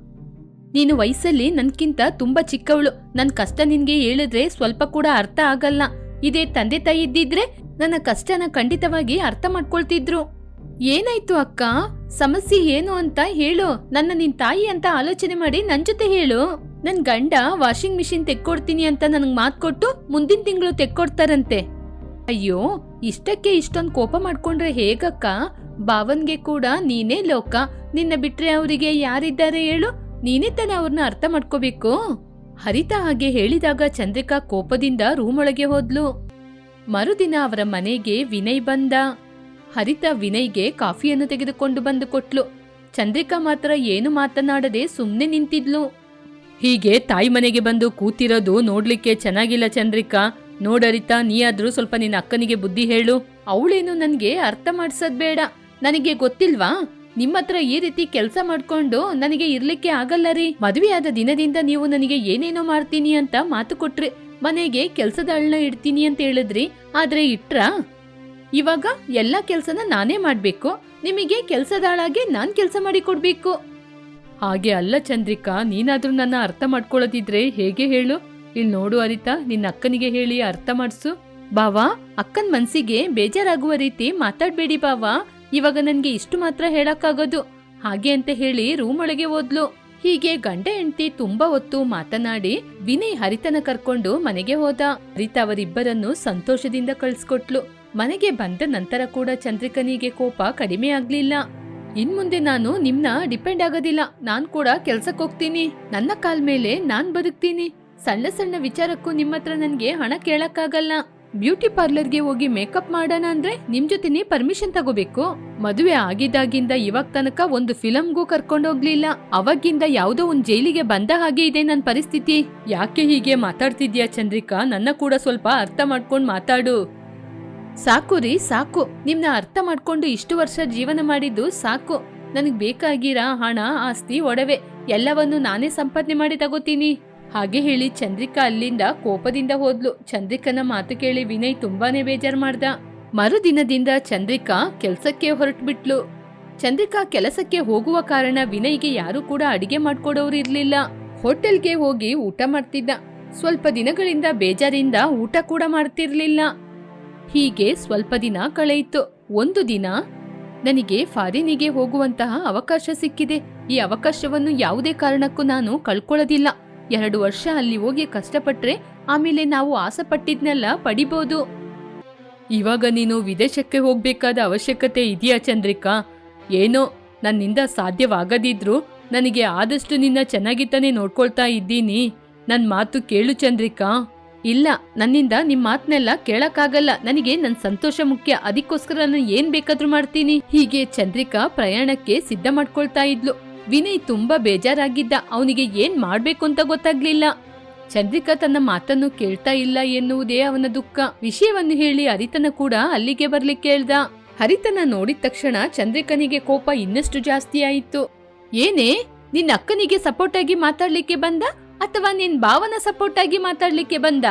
ನೀನು ವಯಸ್ಸಲ್ಲಿ ನನ್ಕಿಂತ ತುಂಬಾ ಚಿಕ್ಕವಳು. ನನ್ನ ಕಷ್ಟ ನಿನ್ಗೆ ಹೇಳಿದ್ರೆ ಸ್ವಲ್ಪ ಕೂಡ ಅರ್ಥ ಆಗಲ್ಲ. ಇದೇ ತಂದೆ ತಾಯಿ ಇದ್ದಿದ್ರೆ ನನ್ನ ಕಷ್ಟನ ಖಂಡಿತವಾಗಿ ಅರ್ಥ ಮಾಡ್ಕೊಳ್ತಿದ್ರು. ಏನಾಯ್ತು ಅಕ್ಕ? ಸಮಸ್ಯೆ ಏನು ಅಂತ ಹೇಳು. ನನ್ನ ನಿನ್ ತಾಯಿ ಅಂತ ಆಲೋಚನೆ ಮಾಡಿ ನನ್ ಜೊತೆ ಹೇಳು. ನನ್ ಗಂಡ ವಾಷಿಂಗ್ ಮಿಷಿನ್ ತೆಕ್ಕೊಡ್ತೀನಿ ಅಂತ ನನಗ್ ಮಾತ್ ಕೊಟ್ಟು ಮುಂದಿನ ತಿಂಗಳು ತೆಕ್ಕೊಡ್ತಾರಂತೆ. ಅಯ್ಯೋ, ಇಷ್ಟಕ್ಕೆ ಇಷ್ಟೊಂದು ಕೋಪ ಮಾಡ್ಕೊಂಡ್ರೆ ಹೇಗಕ್ಕ? ಭಾವನ್ಗೆ ಕೂಡ ನೀನೇ ಲೋಕ. ನಿನ್ನ ಬಿಟ್ರೆ ಅವರಿಗೆ ಯಾರಿದ್ದಾರೆ ಹೇಳು. ನೀನೇ ತಾನೇ ಅವ್ರನ್ನ ಅರ್ಥ ಮಾಡ್ಕೋಬೇಕು. ಹರಿತ ಹಾಗೆ ಹೇಳಿದಾಗ ಚಂದ್ರಿಕಾ ಕೋಪದಿಂದ ರೂಮೊಳಗೆ ಹೋದ್ಲು. ಮರುದಿನ ಅವರ ಮನೆಗೆ ವಿನಯ್ ಬಂದ. ಹರಿತ ವಿನಯ್ಗೆ ಕಾಫಿಯನ್ನು ತೆಗೆದುಕೊಂಡು ಬಂದು ಕೊಟ್ಲು. ಚಂದ್ರಿಕಾ ಮಾತ್ರ ಏನು ಮಾತನಾಡದೆ ಸುಮ್ನೆ ನಿಂತಿದ್ಲು. ಹೀಗೆ ತಾಯಿ ಮನೆಗೆ ಬಂದು ಕೂತಿರೋದು ನೋಡ್ಲಿಕ್ಕೆ ಚೆನ್ನಾಗಿಲ್ಲ ಚಂದ್ರಿಕಾ. ನೋಡರಿತಾ ನೀ ಆದ್ರೂ ಸ್ವಲ್ಪ ನಿನ್ನ ಅಕ್ಕನಿಗೆ ಬುದ್ಧಿ ಹೇಳು. ಅವಳೇನು ನನಗೆ ಅರ್ಥ ಮಾಡ್ಸದ್ ಬೇಡ. ನನಗೆ ಗೊತ್ತಿಲ್ವಾ? ನಿಮ್ಮತ್ರ ಈ ರೀತಿ ಕೆಲಸ ಮಾಡ್ಕೊಂಡು ನನಗೆ ಇರ್ಲಿಕ್ಕೆ ಆಗಲ್ಲ ರೀ. ಮದುವೆಯಾದ ದಿನದಿಂದ ನೀವು ನನಗೆ ಏನೇನೋ ಮಾಡ್ತೀನಿ ಅಂತ ಮಾತು ಕೊಟ್ರಿ. ಮನೆಗೆ ಕೆಲ್ಸದಳ್ನ ಇಡ್ತೀನಿ ಅಂತ ಹೇಳಿದ್ರಿ. ಆದ್ರೆ ಇಟ್ರಾ? ಇವಾಗ ಎಲ್ಲ ಕೆಲ್ಸನ ನಾನೇ ಮಾಡ್ಬೇಕು. ನಿಮಗೆ ಕೆಲ್ಸದಾಳಾಗೆ ನಾನ್ ಕೆಲ್ಸ ಮಾಡಿ ಕೊಡ್ಬೇಕು. ಹಾಗೆ ಅಲ್ಲ ಚಂದ್ರಿಕಾ, ನೀನಾದ್ರೂ ನನ್ನ ಅರ್ಥ ಮಾಡ್ಕೊಳ್ಳೋದಿದ್ರೆ ಹೇಗೆ ಹೇಳು? ಇಲ್ಲಿ ನೋಡು ಅರಿತಾ ನಿನ್ನ ಅಕ್ಕನಿಗೆ ಹೇಳಿ ಅರ್ಥ ಮಾಡಿಸು. ಬಾವಾ ಅಕ್ಕನ್ ಮನ್ಸಿಗೆ ಬೇಜಾರಾಗುವ ರೀತಿ ಮಾತಾಡ್ಬೇಡಿ ಬಾವಾ ಇವಾಗ ನನ್ಗೆ ಇಷ್ಟು ಮಾತ್ರ ಹೇಳಕ್ಕಾಗೋದು. ಹಾಗೆ ಅಂತ ಹೇಳಿ ರೂಮ್ ಒಳಗೆ ಹೋದ್ಲು. ಹೀಗೆ ಗಂಡ ಹೆಂಡತಿ ತುಂಬಾ ಹೊತ್ತು ಮಾತನಾಡಿ ವಿನಯ್ ಹರಿತನ ಕರ್ಕೊಂಡು ಮನೆಗೆ ಹೋದ. ಹರಿತ ಅವರಿಬ್ಬರನ್ನು ಸಂತೋಷದಿಂದ ಕಳ್ಸ್ಕೊಟ್ಲು. ಮನೆಗೆ ಬಂದ ನಂತರ ಕೂಡ ಚಂದ್ರಿಕನಿಗೆ ಕೋಪ ಕಡಿಮೆ ಆಗ್ಲಿಲ್ಲ. ಇನ್ ಮುಂದೆ ನಾನು ನಿಮ್ನ ಡಿಪೆಂಡ್ ಆಗೋದಿಲ್ಲ. ನಾನ್ ಕೂಡ ಕೆಲ್ಸಕ್ ಹೋಗ್ತೀನಿ. ನನ್ನ ಕಾಲ್ ಮೇಲೆ ನಾನ್ ಬದುಕ್ತೀನಿ. ಸಣ್ಣ ಸಣ್ಣ ವಿಚಾರಕ್ಕೂ ನಿಮ್ಮ ಹತ್ರ ನನ್ಗೆ ಹಣ ಕೇಳಕ್ಕಾಗಲ್ಲ. ಬ್ಯೂಟಿ ಪಾರ್ಲರ್ಗೆ ಹೋಗಿ ಮೇಕಪ್ ಮಾಡೋಣ ಅಂದ್ರೆ ನಿಮ್ ಜೊತೆನೆ ಪರ್ಮಿಷನ್ ತಗೋಬೇಕು. ಮದುವೆ ಆಗಿದ್ದಾಗಿಂದ ಇವಾಗ ತನಕ ಒಂದು ಫಿಲಮ್ಗೂ ಕರ್ಕೊಂಡೋಗ್ಲಿಲ್ಲ ಅವಾಗಿಂದ ಯಾವ್ದೋ ಒಂದ್ ಜೈಲಿಗೆ ಬಂದ ಹಾಗೆ ಇದೆ ನನ್ನ ಪರಿಸ್ಥಿತಿ. ಯಾಕೆ ಹೀಗೆ ಮಾತಾಡ್ತಿದ್ಯಾ ಚಂದ್ರಿಕಾ? ನನ್ನ ಕೂಡ ಸ್ವಲ್ಪ ಅರ್ಥ ಮಾಡ್ಕೊಂಡು ಮಾತಾಡು. ಸಾಕು ರೀ, ಸಾಕು. ನಿಮ್ನ ಅರ್ಥ ಮಾಡ್ಕೊಂಡು ಇಷ್ಟು ವರ್ಷ ಜೀವನ ಮಾಡಿದ್ದು ಸಾಕು. ನನಗ್ ಬೇಕಾಗಿರ ಹಣ, ಆಸ್ತಿ, ಒಡವೆ ಎಲ್ಲವನ್ನು ನಾನೇ ಸಂಪಾದನೆ ಮಾಡಿ ತಗೋತೀನಿ. ಹಾಗೆ ಹೇಳಿ ಚಂದ್ರಿಕಾ ಅಲ್ಲಿಂದ ಕೋಪದಿಂದ ಹೋದ್ಲು. ಚಂದ್ರಿಕನ ಮಾತು ಕೇಳಿ ವಿನಯ್ ತುಂಬಾನೇ ಬೇಜಾರ್ ಮಾಡ್ದ. ಮರುದಿನದಿಂದ ಚಂದ್ರಿಕಾ ಕೆಲ್ಸಕ್ಕೆ ಹೊರಟ್ಬಿಟ್ಲು. ಚಂದ್ರಿಕಾ ಕೆಲಸಕ್ಕೆ ಹೋಗುವ ಕಾರಣ ವಿನಯ್ಗೆ ಯಾರು ಕೂಡ ಅಡಿಗೆ ಮಾಡ್ಕೊಡೋರು ಇರ್ಲಿಲ್ಲ. ಹೋಟೆಲ್ಗೆ ಹೋಗಿ ಊಟ ಮಾಡ್ತಿದ್ದ. ಸ್ವಲ್ಪ ದಿನಗಳಿಂದ ಬೇಜಾರಿಂದ ಊಟ ಕೂಡ ಮಾಡ್ತಿರ್ಲಿಲ್ಲ. ಹೀಗೆ ಸ್ವಲ್ಪ ದಿನ ಕಳೆಯಿತು. ಒಂದು ದಿನ ನನಗೆ ಫಾರಿನಿಗೆ ಹೋಗುವಂತಹ ಅವಕಾಶ ಸಿಕ್ಕಿದೆ. ಈ ಅವಕಾಶವನ್ನು ಯಾವುದೇ ಕಾರಣಕ್ಕೂ ನಾನು ಕಳ್ಕೊಳ್ಳೋದಿಲ್ಲ. ಎರಡು ವರ್ಷ ಅಲ್ಲಿ ಹೋಗಿ ಕಷ್ಟಪಟ್ರೆ ಆಮೇಲೆ ನಾವು ಆಸೆಪಟ್ಟಿದ್ನೆಲ್ಲ ಪಡಿಬೋದು. ಇವಾಗ ನೀನು ವಿದೇಶಕ್ಕೆ ಹೋಗ್ಬೇಕಾದ ಅವಶ್ಯಕತೆ ಇದೆಯಾ ಚಂದ್ರಿಕಾ? ಏನೋ, ನನ್ನಿಂದ ಸಾಧ್ಯವಾಗದಿದ್ರು ನನಗೆ ಆದಷ್ಟು ನಿನ್ನ ಚೆನ್ನಾಗಿ ತಾನೇ ನೋಡ್ಕೊಳ್ತಾ ಇದ್ದೀನಿ. ನನ್ನ ಮಾತು ಕೇಳು ಚಂದ್ರಿಕಾ. ಇಲ್ಲ, ನನ್ನಿಂದ ನಿಮ್ಮ ಮಾತನ್ನೆಲ್ಲ ಕೇಳಕ್ಕಾಗಲ್ಲ. ನನಗೆ ನನ್ನ ಸಂತೋಷ ಮುಖ್ಯ. ಅದಕ್ಕೋಸ್ಕರ ನಾನು ಏನ್ ಬೇಕಾದ್ರೂ ಮಾಡ್ತೀನಿ. ಹೀಗೆ ಚಂದ್ರಿಕಾ ಪ್ರಯಾಣಕ್ಕೆ ಸಿದ್ಧ ಮಾಡ್ಕೊಳ್ತಾ ಇದ್ಲು. ವಿನಯ್ ತುಂಬಾ ಬೇಜಾರಾಗಿದ್ದ. ಅವನಿಗೆ ಏನ್ ಮಾಡ್ಬೇಕು ಅಂತ ಗೊತ್ತಾಗ್ಲಿಲ್ಲ. ಚಂದ್ರಿಕಾ ತನ್ನ ಮಾತನ್ನು ಕೇಳ್ತಾ ಇಲ್ಲ ಎನ್ನುವುದೇ ಅವನ ದುಃಖ. ವಿಷಯವನ್ನು ಹೇಳಿ ಹರಿತನ ಕೂಡ ಅಲ್ಲಿಗೆ ಬರ್ಲಿಕ್ಕೆ ಹೇಳ್ದ. ಹರಿತನ ನೋಡಿದ ತಕ್ಷಣ ಚಂದ್ರಿಕನಿಗೆ ಕೋಪ ಇನ್ನಷ್ಟು ಜಾಸ್ತಿ ಆಯಿತು. ಏನೇ, ನಿನ್ನ ಅಕ್ಕನಿಗೆ ಸಪೋರ್ಟ್ ಆಗಿ ಮಾತಾಡ್ಲಿಕ್ಕೆ ಬಂದ? ಅಥವಾ ನಿನ್ ಭಾವನ ಸಪೋರ್ಟ್ ಆಗಿ ಮಾತಾಡ್ಲಿಕ್ಕೆ ಬಂದ?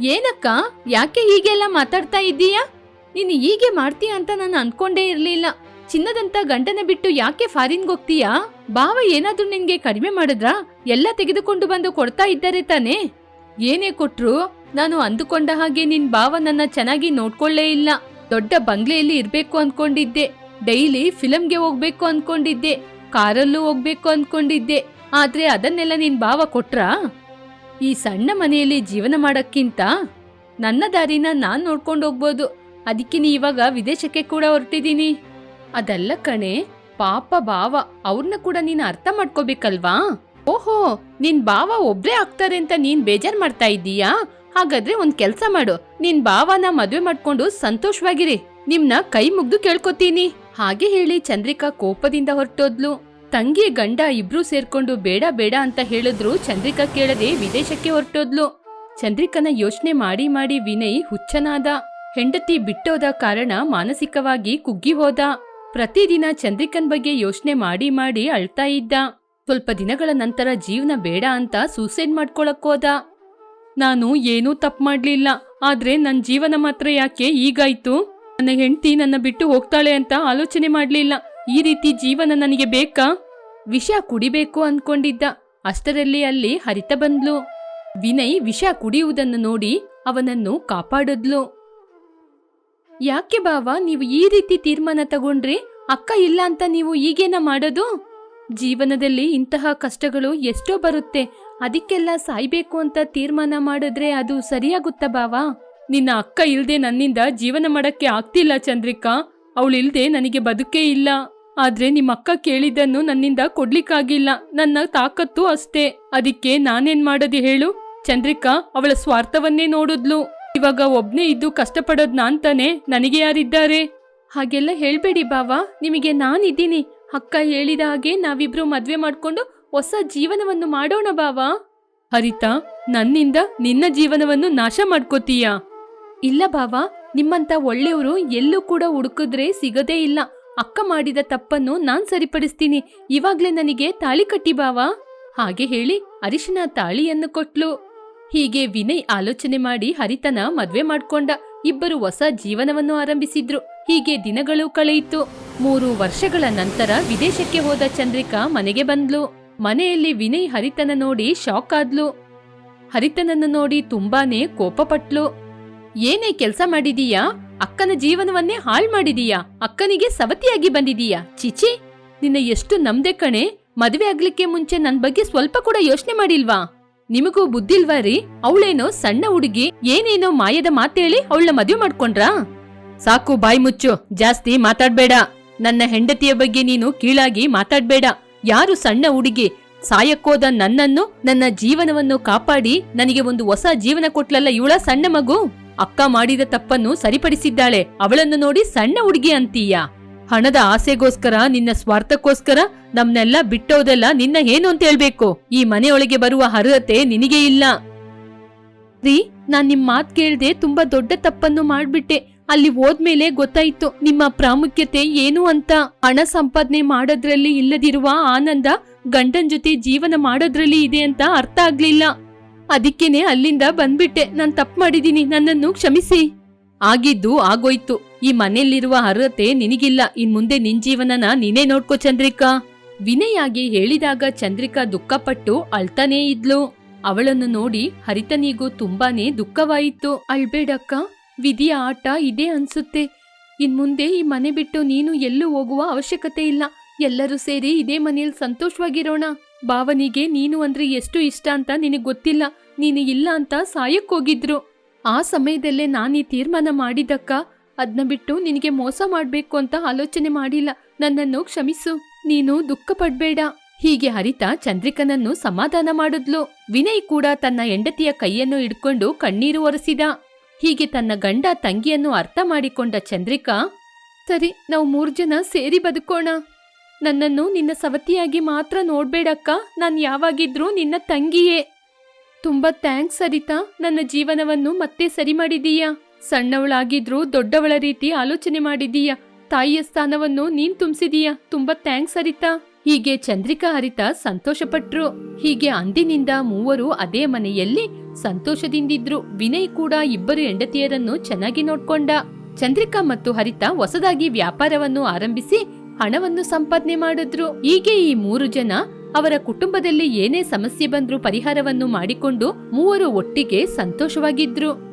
ಏನಕ್ಕ? ಯಾಕೆ ಹೀಗೆಲ್ಲ ಮಾತಾಡ್ತಾ ಇದ್ದೀಯಾ? ನೀನು ಹೀಗೆ ಮಾಡ್ತೀಯ ಅಂತ ನಾನು ಅನ್ಕೊಂಡೇ ಇರ್ಲಿಲ್ಲ. ಚಿನ್ನದಂತ ಗಂಡನ ಬಿಟ್ಟು ಯಾಕೆ ಫಾರಿನ್ಗೆ ಹೋಗ್ತೀಯಾ? ಭಾವ ಏನಾದ್ರೂ ನಿನ್ಗೆ ಕಡಿಮೆ ಮಾಡಿದ್ರಾ? ಎಲ್ಲ ತೆಗೆದುಕೊಂಡು ಬಂದು ಕೊಡ್ತಾ ಇದ್ದಾರೆ ತಾನೇ? ಏನೇ ಕೊಟ್ರು, ನಾನು ಅಂದುಕೊಂಡ ಹಾಗೆ ನಿನ್ ಭಾವ ನನ್ನ ಚೆನ್ನಾಗಿ ನೋಡ್ಕೊಳ್ಳೇ ಇಲ್ಲ. ದೊಡ್ಡ ಬಂಗ್ಲೆಯಲ್ಲಿ ಇರ್ಬೇಕು ಅನ್ಕೊಂಡಿದ್ದೆ. ಡೈಲಿ ಫಿಲಂಗೆ ಹೋಗ್ಬೇಕು ಅನ್ಕೊಂಡಿದ್ದೆ. ಕಾರಲ್ಲೂ ಹೋಗ್ಬೇಕು ಅನ್ಕೊಂಡಿದ್ದೆ. ಆದ್ರೆ ಅದನ್ನೆಲ್ಲ ನಿನ್ ಭಾವ ಕೊಟ್ರಾ? ಈ ಸಣ್ಣ ಮನೆಯಲ್ಲಿ ಜೀವನ ಮಾಡಕ್ಕಿಂತ ನನ್ನ ದಾರಿನ ನಾನ್ ನೋಡ್ಕೊಂಡು ಹೋಗ್ಬೋದು. ಅದಕ್ಕೆ ನೀ ಇವಾಗ ವಿದೇಶಕ್ಕೆ ಕೂಡ ಹೊರಟಿದ್ದೀನಿ ಅದಲ್ಲ ಕಣೆ, ಪಾಪ ಭಾವ ಅವ್ರನ್ನ ಕೂಡ ನೀನ್ ಅರ್ಥ ಮಾಡ್ಕೋಬೇಕಲ್ವಾ? ಓಹೋ, ನಿನ್ ಭಾವ ಒಬ್ರೇ ಆಗ್ತಾರೆ ಅಂತ ನೀನ್ ಬೇಜಾರ್ ಮಾಡ್ತಾ ಇದ್ದೀಯಾ? ಹಾಗಾದ್ರೆ ಒಂದ್ ಕೆಲ್ಸ ಮಾಡು. ನಿನ್ ಭಾವನ ಮದ್ವೆ ಮಾಡ್ಕೊಂಡು ಸಂತೋಷವಾಗಿರಿ. ನಿಮ್ನ ಕೈ ಮುಗ್ದು ಕೇಳ್ಕೊತೀನಿ. ಹಾಗೆ ಹೇಳಿ ಚಂದ್ರಿಕಾ ಕೋಪದಿಂದ ಹೊರಟೋದ್ಲು. ತಂಗಿ ಗಂಡ ಇಬ್ರು ಸೇರ್ಕೊಂಡು ಬೇಡ ಬೇಡ ಅಂತ ಹೇಳಿದ್ರು ಚಂದ್ರಿಕಾ ಕೇಳದೆ ವಿದೇಶಕ್ಕೆ ಹೊರಟೋದ್ಲು. ಚಂದ್ರಿಕನ ಯೋಚನೆ ಮಾಡಿ ಮಾಡಿ ವಿನಯ್ ಹುಚ್ಚನಾದ. ಹೆಂಡತಿ ಬಿಟ್ಟೋದ ಕಾರಣ ಮಾನಸಿಕವಾಗಿ ಕುಗ್ಗಿ ಹೋದ. ಪ್ರತಿದಿನ ಚಂದ್ರಿಕನ್ ಬಗ್ಗೆ ಯೋಚನೆ ಮಾಡಿ ಮಾಡಿ ಅಳ್ತಾ ಇದ್ದ. ಸ್ವಲ್ಪ ದಿನಗಳ ನಂತರ ಜೀವನ ಬೇಡ ಅಂತ ಸೂಸೈಡ್ ಮಾಡ್ಕೊಳಕ್ಕೋದ ನಾನು ಏನೂ ತಪ್ಪು ಮಾಡ್ಲಿಲ್ಲ, ಆದ್ರೆ ನನ್ನ ಜೀವನ ಮಾತ್ರ ಯಾಕೆ ಈಗಾಯ್ತು ನನ್ನ ಹೆಂಡತಿ ನನ್ನ ಬಿಟ್ಟು ಹೋಗ್ತಾಳೆ ಅಂತ ಆಲೋಚನೆ ಮಾಡ್ಲಿಲ್ಲ. ಈ ರೀತಿ ಜೀವನ ನನಗೆ ಬೇಕಾ? ವಿಷ ಕುಡಿಬೇಕು ಅನ್ಕೊಂಡಿದ್ದ. ಅಷ್ಟರಲ್ಲಿ ಅಲ್ಲಿ ಹರಿತ ಬಂದ್ಲು. ವಿನಯ್ ವಿಷ ಕುಡಿಯುವುದನ್ನು ನೋಡಿ ಅವನನ್ನು ಕಾಪಾಡಿದ್ಲು. ಯಾಕೆ ಬಾವ, ನೀವು ಈ ರೀತಿ ತೀರ್ಮಾನ ತಗೊಂಡ್ರಿ ಅಕ್ಕ ಇಲ್ಲ ಅಂತ ನೀವು ಈಗೇನ ಮಾಡೋದು? ಜೀವನದಲ್ಲಿ ಇಂತಹ ಕಷ್ಟಗಳು ಎಷ್ಟೋ ಬರುತ್ತೆ. ಅದಕ್ಕೆಲ್ಲ ಸಾಯ್ಬೇಕು ಅಂತ ತೀರ್ಮಾನ ಮಾಡಿದ್ರೆ ಅದು ಸರಿಯಾಗುತ್ತಾ ಬಾವ? ನಿನ್ನ ಅಕ್ಕ ಇಲ್ದೆ ನನ್ನಿಂದ ಜೀವನ ಮಾಡಕ್ಕೆ ಆಗ್ತಿಲ್ಲ ಚಂದ್ರಿಕಾ. ಅವಳಿಲ್ದೆ ನನಗೆ ಬದುಕೇ ಇಲ್ಲ. ಆದ್ರೆ ನಿಮ್ಮ ಅಕ್ಕ ಕೇಳಿದ್ದನ್ನು ನನ್ನಿಂದ ಕೊಡ್ಲಿಕ್ಕಾಗಿಲ್ಲ. ನನ್ನ ತಾಕತ್ತು ಅಷ್ಟೇ. ಅದಕ್ಕೆ ನಾನೇನ್ ಮಾಡೋದು ಹೇಳು? ಚಂದ್ರಿಕಾ, ಅವಳ ಸ್ವಾರ್ಥವನ್ನೇ ನೋಡಿದ್ಲು. ಇವಾಗ ಒಬ್ನೇ ಇದ್ದು ಕಷ್ಟಪಡೋದ್ ನಾನ್ ತಾನೆ ನನಗೆ ಯಾರಿದ್ದಾರೆ? ಹಾಗೆಲ್ಲ ಹೇಳ್ಬೇಡಿ ಬಾವ. ನಿಮಗೆ ನಾನಿದ್ದೀನಿ. ಅಕ್ಕ ಹೇಳಿದ ಹಾಗೆ ನಾವಿಬ್ರು ಮದ್ವೆ ಮಾಡ್ಕೊಂಡು ಹೊಸ ಜೀವನವನ್ನು ಮಾಡೋಣ ಬಾವ. ಹರಿತಾ, ನನ್ನಿಂದ ನಿನ್ನ ಜೀವನವನ್ನು ನಾಶ ಮಾಡ್ಕೋತೀಯ? ಇಲ್ಲ ಬಾವ. ನಿಮ್ಮಂತ ಒಳ್ಳೆಯವರು ಎಲ್ಲೂ ಕೂಡ ಹುಡುಕಿದ್ರೆ ಸಿಗದೇ ಇಲ್ಲ. ಅಕ್ಕ ಮಾಡಿದ ತಪ್ಪನ್ನು ನಾನ್ ಸರಿಪಡಿಸ್ತೀನಿ. ಇವಾಗ್ಲೇ ನನಗೆ ತಾಳಿ ಕಟ್ಟಿ ಬಾವ. ಹಾಗೆ ಹೇಳಿ ಅರಿಶಿನ ತಾಳಿಯನ್ನು ಕೊಟ್ಲು. ಹೀಗೆ ವಿನಯ್ ಆಲೋಚನೆ ಮಾಡಿ ಹರಿತನ ಮದ್ವೆ ಮಾಡ್ಕೊಂಡ ಇಬ್ಬರು ಹೊಸ ಜೀವನವನ್ನು ಆರಂಭಿಸಿದ್ರು. ಹೀಗೆ ದಿನಗಳು ಕಳೆಯಿತು. ಮೂರು ವರ್ಷಗಳ ನಂತರ ವಿದೇಶಕ್ಕೆ ಹೋದ ಚಂದ್ರಿಕಾ ಮನೆಗೆ ಬಂದ್ಲು. ಮನೆಯಲ್ಲಿ ವಿನಯ್ ಹರಿತನ ನೋಡಿ ಶಾಕ್ ಆದ್ಲು. ಹರಿತನನ್ನು ನೋಡಿ ತುಂಬಾನೇ ಕೋಪಪಟ್ಲು. ಏನೇ ಕೆಲಸ ಮಾಡಿದೀಯಾ? ಅಕ್ಕನ ಜೀವನವನ್ನೇ ಹಾಳ್ ಮಾಡಿದೀಯಾ? ಅಕ್ಕನಿಗೆ ಸವತಿಯಾಗಿ ಬಂದಿದೀಯಾ? ಚಿಚಿ ನಿನ್ನ ಎಷ್ಟು ನಮ್ದೆ ಕಣೆ. ಮದುವೆ ಆಗ್ಲಿಕ್ಕೆ ಮುಂಚೆ ನನ್ ಬಗ್ಗೆ ಸ್ವಲ್ಪ ಕೂಡ ಯೋಚನೆ ಮಾಡಿಲ್ವಾ? ನಿಮಗೂ ಬುದ್ಧಿಲ್ವಾ ರೀ? ಅವಳೇನೋ ಸಣ್ಣ ಹುಡುಗಿ, ಏನೇನೋ ಮಾಯದ ಮಾತೇಳಿ ಅವಳನ್ನ ಮದುವೆ ಮಾಡ್ಕೊಂಡ್ರಾ? ಸಾಕು ಬಾಯಿ ಮುಚ್ಚು, ಜಾಸ್ತಿ ಮಾತಾಡ್ಬೇಡ. ನನ್ನ ಹೆಂಡತಿಯ ಬಗ್ಗೆ ನೀನು ಕೀಳಾಗಿ ಮಾತಾಡ್ಬೇಡ. ಯಾರು ಸಣ್ಣ ಹುಡುಗಿ, ಸಾಯಕ್ಕೋದ ನನ್ನನ್ನು, ನನ್ನ ಜೀವನವನ್ನು ಕಾಪಾಡಿ, ನನಗೆ ಒಂದು ಹೊಸ ಜೀವನ ಕೊಟ್ಲಲ್ಲ ಇವಳ ಸಣ್ಣ ಮಗು? ಅಕ್ಕ ಮಾಡಿದ ತಪ್ಪನ್ನು ಸರಿಪಡಿಸಿದ್ದಾಳೆ. ಅವಳನ್ನು ನೋಡಿ ಸಣ್ಣ ಹುಡುಗಿ ಅಂತೀಯ. ಹಣದ ಆಸೆಗೋಸ್ಕರ, ನಿನ್ನ ಸ್ವಾರ್ಥಕ್ಕೋಸ್ಕರ ನಮ್ನೆಲ್ಲ ಬಿಟ್ಟೋದೆಲ್ಲ ನಿನ್ನ ಏನು ಅಂತ ಹೇಳ್ಬೇಕು? ಈ ಮನೆಯೊಳಗೆ ಬರುವ ಅರ್ಹತೆ ನಿನಗೆ ಇಲ್ಲ. ರೀ, ನಾನ್ ನಿಮ್ ಮಾತ್ ಕೇಳ್ದೆ ತುಂಬಾ ದೊಡ್ಡ ತಪ್ಪನ್ನು ಮಾಡ್ಬಿಟ್ಟೆ. ಅಲ್ಲಿ ಹೋದ್ಮೇಲೆ ಗೊತ್ತಾಯ್ತು, ನಿಮ್ಮ ಪ್ರಾಮುಖ್ಯತೆ ಏನು ಅಂತ. ಹಣ ಸಂಪಾದನೆ ಮಾಡೋದ್ರಲ್ಲಿ ಇಲ್ಲದಿರುವ ಆನಂದ ಗಂಡನ್ ಜೊತೆ ಜೀವನ ಮಾಡೋದ್ರಲ್ಲಿ ಇದೆ ಅಂತ ಅರ್ಥ ಆಗ್ಲಿಲ್ಲ. ಅದಕ್ಕೇನೆ ಅಲ್ಲಿಂದ ಬಂದ್ಬಿಟ್ಟೆ. ನಾನ್ ತಪ್ಪು ಮಾಡಿದೀನಿ. ನನ್ನನ್ನು ಕ್ಷಮಿಸಿ. ಆಗಿದ್ದು ಆಗೋಯ್ತು. ಈ ಮನೆಯಲ್ಲಿರುವ ಅರ್ಹತೆ ನಿನಗಿಲ್ಲ. ಇನ್ ಮುಂದೆ ನಿನ್ ಜೀವನನ ನೀನೇ ನೋಡ್ಕೋ, ಚಂದ್ರಿಕಾ. ವಿನಯಾಗಿ ಹೇಳಿದಾಗ ಚಂದ್ರಿಕಾ ದುಃಖಪಟ್ಟು ಅಳ್ತಾನೇ ಇದ್ಲು. ಅವಳನ್ನು ನೋಡಿ ಹರಿತನಿಗೂ ತುಂಬಾನೇ ದುಃಖವಾಯಿತು. ಅಳ್ಬೇಡಕ್ಕ, ವಿಧಿಯ ಆಟ ಇದೇ ಅನ್ಸುತ್ತೆ. ಇನ್ ಮುಂದೆ ಈ ಮನೆ ಬಿಟ್ಟು ನೀನು ಎಲ್ಲೂ ಹೋಗುವ ಅವಶ್ಯಕತೆ ಇಲ್ಲ. ಎಲ್ಲರೂ ಸೇರಿ ಇದೇ ಮನೆಯಲ್ಲಿ ಸಂತೋಷವಾಗಿರೋಣ. ಭಾವನಿಗೆ ನೀನು ಅಂದ್ರೆ ಎಷ್ಟು ಇಷ್ಟ ಅಂತ ನಿನಗೆ ಗೊತ್ತಿಲ್ಲ, ನೀನು ಇಲ್ಲ ಅಂತ ಸಾಯಕ್ಕೋಗಿದ್ರು ಆ ಸಮಯದಲ್ಲೇ ನಾನು ಈ ತೀರ್ಮಾನ ಮಾಡಿದಕ್ಕ ಅದನ್ನ ಬಿಟ್ಟು ನಿನಗೆ ಮೋಸ ಮಾಡ್ಬೇಕು ಅಂತ ಆಲೋಚನೆ ಮಾಡಿಲ್ಲ. ನನ್ನನ್ನು ಕ್ಷಮಿಸು, ನೀನು ದುಃಖ ಪಡ್ಬೇಡ. ಹೀಗೆ ಹರಿತಾ ಚಂದ್ರಿಕನನ್ನು ಸಮಾಧಾನ ಮಾಡಿದ್ಲು. ವಿನಯ್ ಕೂಡ ತನ್ನ ಹೆಂಡತಿಯ ಕೈಯನ್ನು ಹಿಡ್ಕೊಂಡು ಕಣ್ಣೀರು ಒರೆಸಿದ. ಹೀಗೆ ತನ್ನ ಗಂಡ ತಂಗಿಯನ್ನು ಅರ್ಥ ಮಾಡಿಕೊಂಡ ಚಂದ್ರಿಕಾ, ಸರಿ, ನಾವು ಮೂರು ಜನ ಸೇರಿ ಬದುಕೋಣ. ನನ್ನನ್ನು ನಿನ್ನ ಸವತಿಯಾಗಿ ಮಾತ್ರ ನೋಡ್ಬೇಡಕ್ಕ. ನಾನು ಯಾವಾಗಿದ್ರೂ ನಿನ್ನ ತಂಗಿಯೇ. ತುಂಬಾ ಥ್ಯಾಂಕ್ಸ್ ಸರಿತಾ. ನನ್ನ ಜೀವನವನ್ನು ಮತ್ತೆ ಸರಿ ಮಾಡಿದೀಯಾ? ಸಣ್ಣವಳಾಗಿದ್ರೂ ದೊಡ್ಡವಳ ರೀತಿ ಆಲೋಚನೆ ಮಾಡಿದೀಯಾ. ತಾಯಿಯ ಸ್ಥಾನವನ್ನು ನೀನ್ ತುಂಬಿಸಿದೀಯ. ತುಂಬಾ ಥ್ಯಾಂಕ್ಸ್ ಹರಿತಾ ಹೀಗೆ ಚಂದ್ರಿಕಾ ಹರಿತ ಸಂತೋಷಪಟ್ರು. ಹೀಗೆ ಅಂದಿನಿಂದ ಮೂವರು ಅದೇ ಮನೆಯಲ್ಲಿ ಸಂತೋಷದಿಂದಿದ್ರು. ವಿನಯ್ ಕೂಡ ಇಬ್ಬರು ಹೆಂಡತಿಯರನ್ನು ಚೆನ್ನಾಗಿ ನೋಡ್ಕೊಂಡ. ಚಂದ್ರಿಕಾ ಮತ್ತು ಹರಿತ ಹೊಸದಾಗಿ ವ್ಯಾಪಾರವನ್ನು ಆರಂಭಿಸಿ ಹಣವನ್ನು ಸಂಪಾದನೆ ಮಾಡಿದ್ರು. ಹೀಗೆ ಈ ಮೂರು ಜನ ಅವರ ಕುಟುಂಬದಲ್ಲಿ ಏನೇ ಸಮಸ್ಯೆ ಬಂದ್ರೂ ಪರಿಹಾರವನ್ನು ಮಾಡಿಕೊಂಡು ಮೂವರು ಒಟ್ಟಿಗೆ ಸಂತೋಷವಾಗಿದ್ರು.